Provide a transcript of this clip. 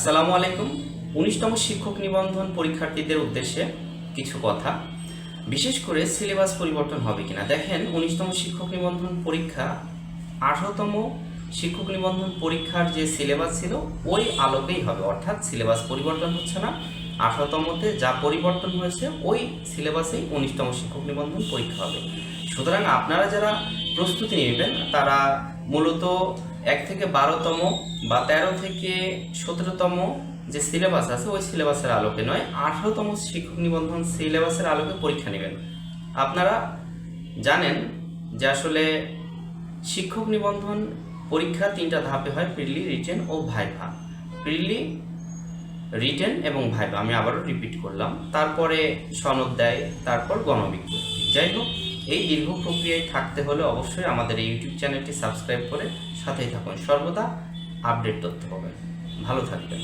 আসসালামু আলাইকুম। উনিশতম শিক্ষক নিবন্ধন পরীক্ষার্থীদের উদ্দেশ্যে কিছু কথা। বিশেষ করে সিলেবাস পরিবর্তন হবে কিনা। দেখেন, উনিশতম শিক্ষক নিবন্ধন পরীক্ষা, আঠারোতম শিক্ষক নিবন্ধন পরীক্ষার যে সিলেবাস ছিল, ওই আলোকেই হবে। অর্থাৎ সিলেবাস পরিবর্তন হচ্ছে না, আঠারোতমতে যা পরিবর্তন হয়েছে, ওই সিলেবাসেই উনিশতম শিক্ষক নিবন্ধন পরীক্ষা হবে। সুতরাং আপনারা যারা প্রস্তুতি নেবেন, তারা মূলত এক থেকে বারোতম বা তেরো থেকে সতেরোতম যে সিলেবাস আছে, ওই সিলেবাসের আলোকে নয়, আঠারোতম শিক্ষক নিবন্ধন সিলেবাসের আলোকে পরীক্ষা নেবেন। আপনারা জানেন যে আসলে শিক্ষক নিবন্ধন পরীক্ষা তিনটা ধাপে হয়, প্রিলি, রিটেন ও ভাইভা। প্রিলি, রিটেন এবং ভাইভা, আমি আবারও রিপিট করলাম। তারপরে সনদ দেয়, তারপর গণবিজ্ঞপ্তি। যাই হোক এই দীর্ঘ প্রক্রিয়ায় থাকতে হলে অবশ্যই আমাদের এই ইউটিউব চ্যানেলটি সাবস্ক্রাইব করে সাথেই থাকুন। সর্বদা আপডেট তথ্য পাবেন। ভালো থাকবেন।